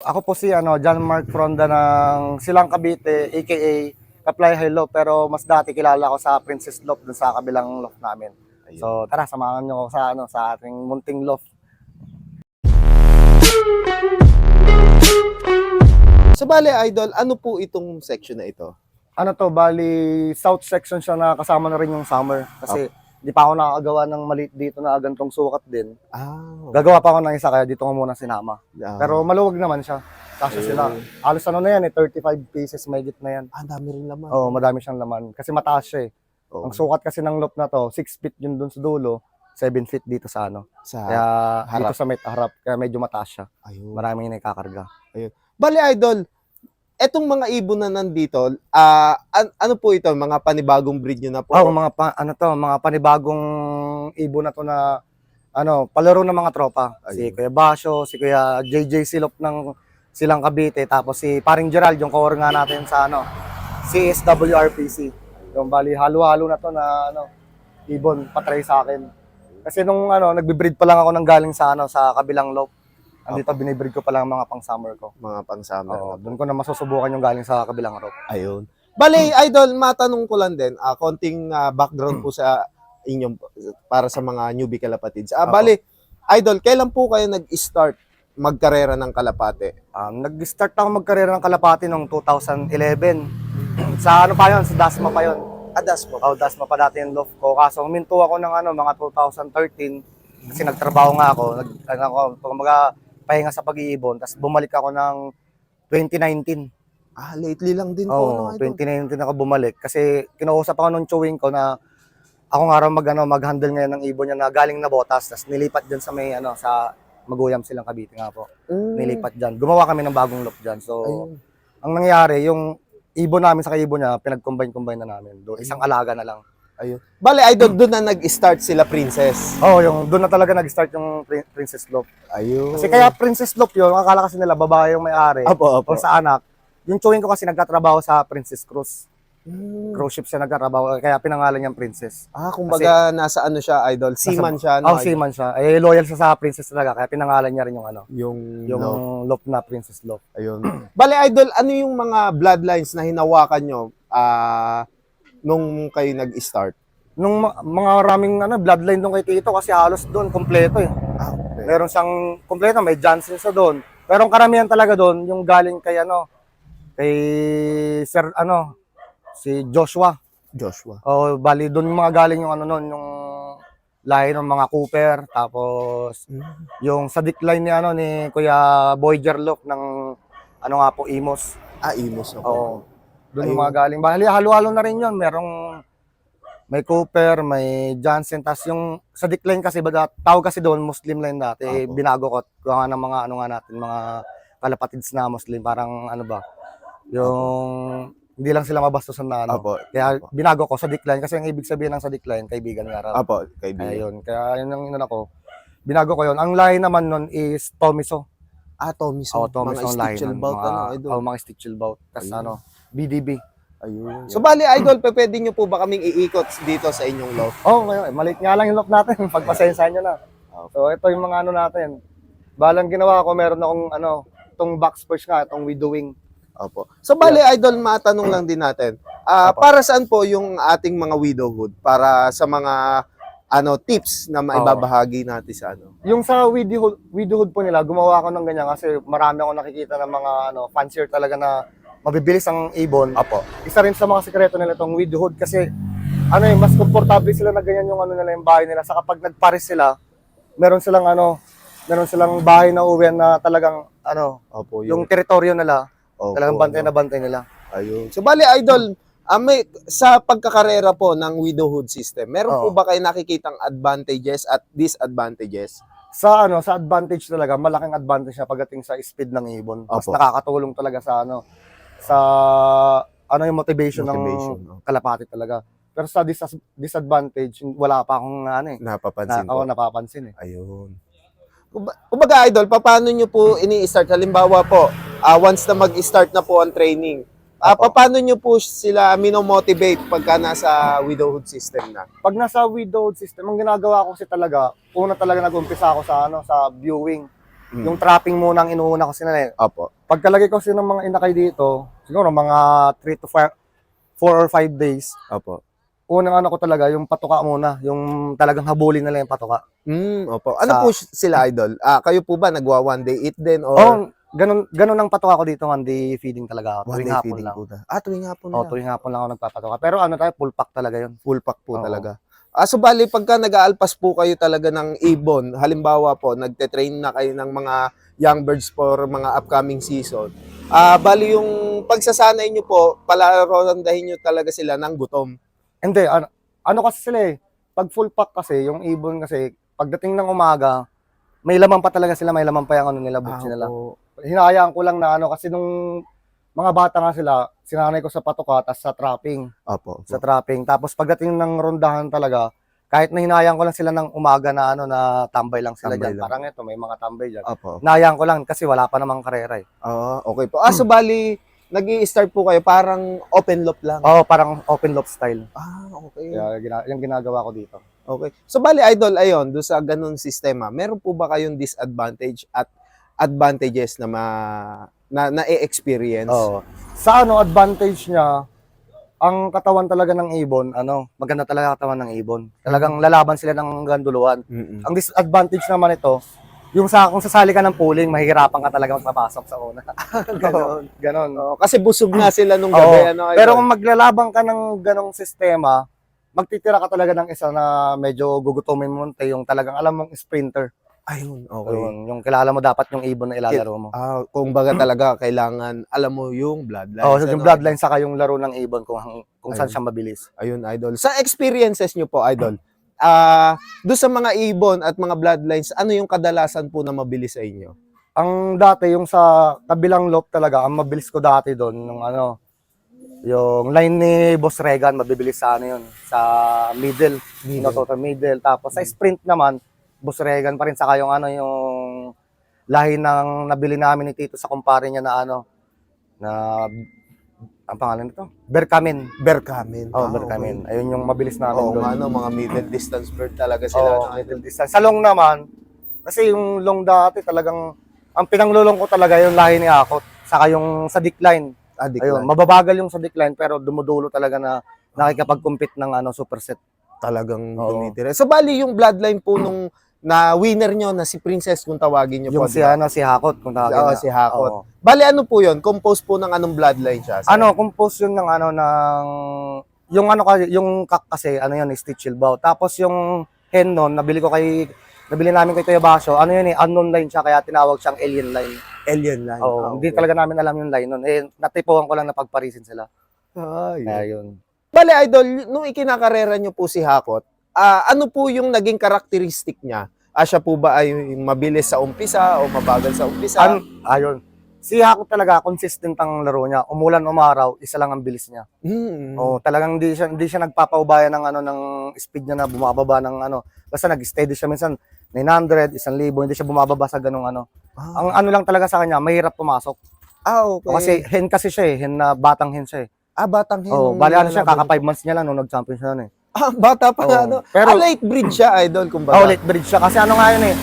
Ako po si ano, John Mark Fronda ng Silang Cavite, aka Kaplay Hello, pero mas dati kilala ko sa Princess Loft dun sa kabilang loft namin. So tara, samahan niyo ako sa ano sa ating munting loft. So bale idol, ano po itong section na ito? Ano to, bali south section siya na kasama na rin yung summer kasi di pa ako nakakagawa ng maliit dito na gantong sukat din. Ah, Gagawa pa ako ng isa kaya dito ko muna sinama. ah, Pero maluwag naman siya. Kasi Ayun. sila, halos ano na yan eh, 35 pieces may na yan. ah, dami rin laman. Oo, madami siyang laman. Kasi mataas siya eh. Oo. Ang sukat kasi ng loop na to, 6 feet yun dun sa dulo, 7 feet dito sa ano. sa Kaya harap. dito sa may harap, kaya medyo mataas siya. ayun. Maraming nakakarga. Bale idol, etong mga ibon na nandito, ah an- ano po ito, mga panibagong breed nyo na po? Oh, mga pa, ano to, mga panibagong ibon na to na ano, palaro ng mga tropa. Si Ayun. Kuya Basyo, si Kuya JJ Silop ng Silang Cavite, tapos si Paring Gerald, yung core nga natin sa ano, CSWRPC. Yung bali, halo-halo na to na ano, ibon, patry sa akin. Kasi nung ano, nagbe-breed pa lang ako ng galing sa ano, sa kabilang loop. Andito binibreed ko pa lang mga pang summer ko. mga pang-summer Oo, na po. doon ko na masusubukan yung galing sa kabilang rope. Ayun. Bale idol, matanong ko lang din, ah, konting ah, background po sa inyong para sa mga newbie kalapatids. Ah, Opo. bale, idol, kailan po kayo nag-start magkarera ng kalapate? Um, nag-start ako magkarera ng Kalapati noong 2011. sa ano pa yon Sa Dasma pa yon Adas po. Oh, Dasma pa dati yung loft ko. Kaso huminto ako ng ano, mga 2013 kasi nagtrabaho nga ako. Nag, ano kumbaga, pahinga sa pag-iibon. Tapos bumalik ako ng 2019. Ah, lately lang din po. Oo, no, idol? 2019 ako bumalik. Kasi kinuusap ako nung chewing ko na ako nga raw mag, ano, mag-handle ngayon ng ibon niya na galing na botas. Tapos nilipat dyan sa may, ano, sa Maguyam silang Cavite nga po. Mm. Nilipat dyan. Gumawa kami ng bagong loft dyan. So, Ayun. ang nangyari, yung ibon namin sa kaibon niya, pinag-combine-combine na namin. Doon, isang alaga na lang. Bale, idol, doon na nag-start sila princess. Oo, oh, yung doon na talaga nag-start yung Prin- Princess Loft. Ayun. Kasi kaya Princess Loft yun, akala kasi nila babae yung may-ari Apo, apo. o sa anak. Yung chewing ko kasi nagtatrabaho sa Princess Cruise. Mm. Cruise ship siya nagtatrabaho, kaya pinangalan niyang Princess. Ah, kumbaga nasa ano siya, idol. Seaman siya. Oh, no, idol? seaman siya. Eh, loyal siya sa Princess talaga, kaya pinangalan niya rin yung ano, Yung, yung no, Loft na Princess Loft. ayun. Bale, idol, ano yung mga bloodlines na hinawakan nyo ah nung kayo nag-start? Nung ma- mga maraming ano, bloodline doon kay Tito kasi halos doon kompleto eh. Ah, okay. Meron siyang kompleto, may Johnson sa doon. Pero ang karamihan talaga doon, yung galing kay ano, kay Sir ano, si Joshua. Joshua. O bali doon mga galing yung ano noon, yung lahi ng mga Cooper, tapos yung sa decline ni ano ni Kuya Boy Jerlock ng ano nga po Imos. Ah, Imos. Okay. Oo. Doon yung Ayun. mga galing. Bali halo-halo na rin yun. Merong may Cooper, may Johnson, tas yung sa decline kasi baga tawag kasi doon Muslim line dati. Apo. binago ko gawa ng mga ano nga natin, mga kalapatids na Muslim, parang ano ba, yung hindi lang sila mabastusan na ano. Apo. Kaya Apo. binago ko sa decline kasi ang ibig sabihin ng sa decline, kaibigan nga raw. Apo, kaibigan. yun, kaya yun ang inano ko. Binago ko yun. Ang lahi naman nun is Tomiso. Ah, Tommy Oh. Tomiso mga bout, Mga, ano, oh, mga stitchel bout. Tapos Ayun. ano, BDB. Ayun. So, bali, idol, pe, pwede nyo po ba kaming iikot dito sa inyong loft? Oh, ngayon, maliit nga lang yung lock natin. Pagpasensya nyo na. So, ito yung mga ano natin. Balang ginawa ko, meron akong ano, itong box perch nga, itong widowing. Opo. So, bali, idol, matanong lang din natin. Apo. para saan po yung ating mga widowhood? Para sa mga ano tips na maibabahagi natin sa ano? Yung sa widowhood, widowhood po nila, gumawa ako ng ganyan kasi marami akong nakikita ng mga ano, fancier talaga na mabibilis ang ibon. Apo. Isa rin sa mga sikreto nila itong widowhood kasi ano eh, mas komportable sila na ganyan yung ano nila yung bahay nila. Sa kapag nagpares sila, meron silang ano, meron silang bahay na uwian na talagang ano, Opo, yung teritoryo nila, Opo, talagang bantay ano. na bantay nila. Ayun. So, bali, idol, ah, may, sa pagkakarera po ng widowhood system, meron po Oo. ba kayo nakikitang advantages at disadvantages? Sa ano, sa advantage talaga, malaking advantage siya pagdating sa speed ng ibon. Mas Opo. nakakatulong talaga sa ano, sa ano yung motivation, Motivation, ng no? kalapati talaga. Pero sa dis- disadvantage, wala pa akong ano eh. Napapansin Na, ko. ako napapansin eh. Ayun. Kumba- Kumbaga, idol, paano nyo po ini-start? Halimbawa po, ah, once na mag-start na po ang training, ah, Opo. paano nyo po sila minomotivate pagka nasa widowhood system na? Pag nasa widowed system, ang ginagawa ko kasi talaga, una talaga nag-umpisa ako sa ano, sa viewing. Mm. Yung trapping muna ang inuuna ko sila eh. Opo. Pagkalagay ko kasi ng mga inakay dito, siguro mga 3 to 4 or 5 days, Opo. unang ano ko talaga, yung patuka muna. Yung talagang habulin nila yung patuka. Mm, opo. Ano Sa- po si- sila, Idol? Ah, kayo po ba nagwa one day eat din or Oh, ganun, ganun ang patuka ko dito, one day feeding talaga ako. one Tuwing day hapon feeding lang. po? ta- Ah, tuwing hapon Oh, lang. tuwing hapon lang ako nagpapatuka. Pero ano tayo, full pack talaga yun. Full pack po Oo. talaga. Ah, so bali pagka nag-aalpas po kayo talaga ng ibon, halimbawa po, nagte-train na kayo ng mga young birds for mga upcoming season. Ah, bali yung pagsasanay nyo po, palarondahin nyo talaga sila ng gutom. Hindi, ano, ano kasi sila eh. Pag full pack kasi, yung ibon kasi, pagdating ng umaga, may laman pa talaga sila, may laman pa yung ano nila, butsi nila. opo. Hinayaan ko lang na ano, kasi nung mga bata nga sila, sinanay ko sa patuka, tas sa trapping, Opo. sa trapping. Tapos pagdating ng rondahan talaga, kahit na hinayaan ko lang sila ng umaga na ano na tambay lang sila Tambay dyan. lang. Parang ito, may mga tambay dyan. Opo. Hinayaan ko lang kasi wala pa namang karera eh. Ah, okay po. Ah, so bali, nag start po kayo parang open loop lang. Oo, parang open loop style. Ah, okay. Kaya gina- yung ginagawa ko dito. Okay. So bali idol ayon do sa ganun sistema, meron po ba kayong disadvantage at advantages na ma na na-experience? Oo. Sa ano, advantage niya, ang katawan talaga ng ibon, ano, maganda talaga katawan ng ibon. Talagang lalaban sila ng ganduluan. Mm-mm. Ang disadvantage naman ito, yung sa kung sasali ka ng pooling, mahihirapan ka talaga magpapasok sa una. ganon, ganon. Oo, kasi busog na sila nung gabi Oo. ano? Pero kung maglalabang ka ng ganong sistema, magtitira ka talaga ng isa na medyo gugutumin mo yung talagang alam mong sprinter. Ayun, okay. Ayun, yung kilala mo dapat yung ibon na ilalaro mo. Ah, kung baga talaga kailangan alam mo yung bloodline. Oh, yung bloodline saka yung laro ng ibon kung kung saan Ayun. siya mabilis. Ayun, idol. Sa experiences nyo po, idol, ah, do sa mga ibon at mga bloodlines, ano yung kadalasan po na mabilis sa inyo? Ang dati yung sa kabilang loop talaga, ang mabilis ko dati doon nung ano, yung line ni Boss Regan, mabibilis sa ano yun, sa middle, Middle. no, total middle. Tapos sa sprint naman, Boss Regan pa rin, saka yung ano, yung lahi ng nabili namin ni Tito sa kumpare niya na ano, na, ang pangalan nito? Berkamin. Berkamin. Oh, Ah, Berkamin. Ayun yung mabilis Okay. namin Oo, doon. ano, mga middle distance bird talaga sila. Oh, middle distance. Sa long naman, kasi yung long dati talagang, ang pinanglulong ko talaga yung lahi ni Akot. Saka yung sa decline. Ah, di Ayun, mababagal yung sa decline pero dumudulo talaga na nakikipag-compete ng ano superset. talagang Oo. tumitira. So, bali yung bloodline po nung na winner nyo na si Princess kung tawagin nyo po. Yung si ano si Hakot kung tawagin Oo, na. si Hakot. Oo. Bali ano po yun? Compose po ng anong bloodline siya? sir? Ano, compose yun ng ano ng yung ano kasi yung kak kasi ano yun Stitch Hilbao. Tapos yung hen nun, nabili ko kay nabili namin kay Kuya Basyo. Ano yun eh, unknown line siya kaya tinawag siyang alien line. Alien line. Oo, hindi okay. talaga namin alam yung line nun. Eh natipuan ko lang na pagparisin sila. Ay, Kaya yun. Bale, idol, nung ikinakarera nyo po si Hakot, ah, ano po yung naging karakteristik niya? Ah, siya po ba ay mabilis sa umpisa o mabagal sa umpisa? An, ayun. Si Hakot talaga consistent ang laro niya. Umulan umaraw, isa lang ang bilis niya. Hmm. Oh, talagang hindi siya hindi siya nagpapaubaya ng ano ng speed niya na bumababa ng ano. Basta nag-steady siya minsan 900, 1,000, hindi siya bumababa sa ganung ano. Ah, Ang ano lang talaga sa kanya, mahirap pumasok. ah, okay. Kasi hen kasi siya eh, hen na batang hen siya eh. ah, batang hen. Oh, bali ano siya, kaka 5 months niya lang nung nag-champion siya noon eh. Ah, bata pa na, ano. Pero- ah, late breed siya, idol, kumbaga. Oh, late bridge siya kasi ano nga yun eh.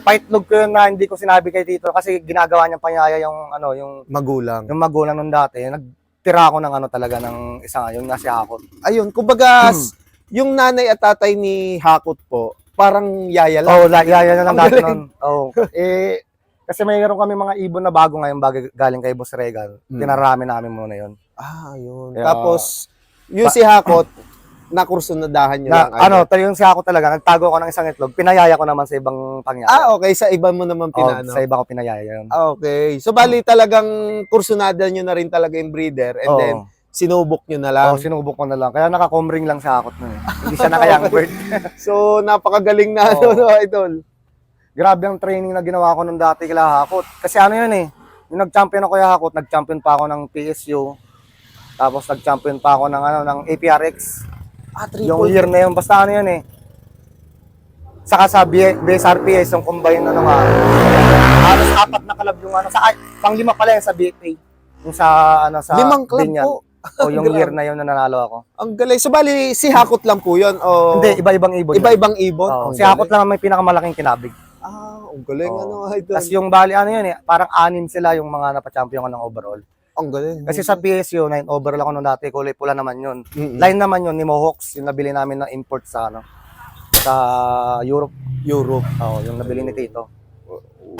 Fight log ko yun na hindi ko sinabi kay Tito kasi ginagawa niya panyaya yung ano, yung Magulang. yung magulang nung dati. Nagtira ako ng ano talaga ng isa nga, yung nasi ako. Ayun, kumbaga, Hmm. yung nanay at tatay ni Hakot po, parang yaya lang. Oh, la, yaya na lang Ang dati nun. Oh. eh, kasi mayroon kami mga ibon na bago ngayon bago galing kay Boss Regal. Hmm. Pinarami namin muna yun. Ah, yun. Kaya- Tapos, yung si Hakot, nakursunadahan nyo Na, lang. ano, tayo yung si ako talaga, nagtago ko ng isang itlog, pinayaya ko naman sa ibang pangyayari. Ah, okay. Sa iba mo naman Oh, pinano. sa iba ko pinayaya yun. Ah, okay. So, bali talagang kursunada nyo na rin talaga yung breeder and Oo. then sinubok nyo na lang. Oh, sinubok ko na lang. Kaya nakakomring lang sa akot nun eh. Hindi siya nakayang bird. So, napakagaling na ano, Oo. no, idol. Grabe ang training na ginawa ko nung dati kila Hakot. Kasi ano yun eh, yung nag-champion ako kay Hakot, nag-champion pa ako ng PSU. Tapos nag-champion pa ako ng ano ng APRX. Ah, Yung year na yun, basta ano yun eh. Saka sa B- BSRPS, yung combine na naman. Halos apat na kalab yung ano. Sa, ay, pang lima pala yan sa BFA. Yung sa, ano, sa Limang club Binyan. po. O yung year na yun na nanalo ako. Ang galing. So, bali, si Hakot lang po yun? O... Hindi, iba-ibang ibon. yun. Iba-ibang ibon? Oo, Ang si Hakot galing. lang ang may pinakamalaking kinabig. Ah, ang galing Oo. ano, idol. Tapos yung bali, ano yun eh, parang anim sila yung mga napachampion ko ng overall. Ang galing. Kasi sa PSU 9 over overall ako nung dati, kulay pula naman 'yun. Mm-hmm. Line naman 'yun ni Mohawks, yung nabili namin na import sa ano sa Europe. Europe. Oo, oh, yung nabili ni Tito. Oh, oh,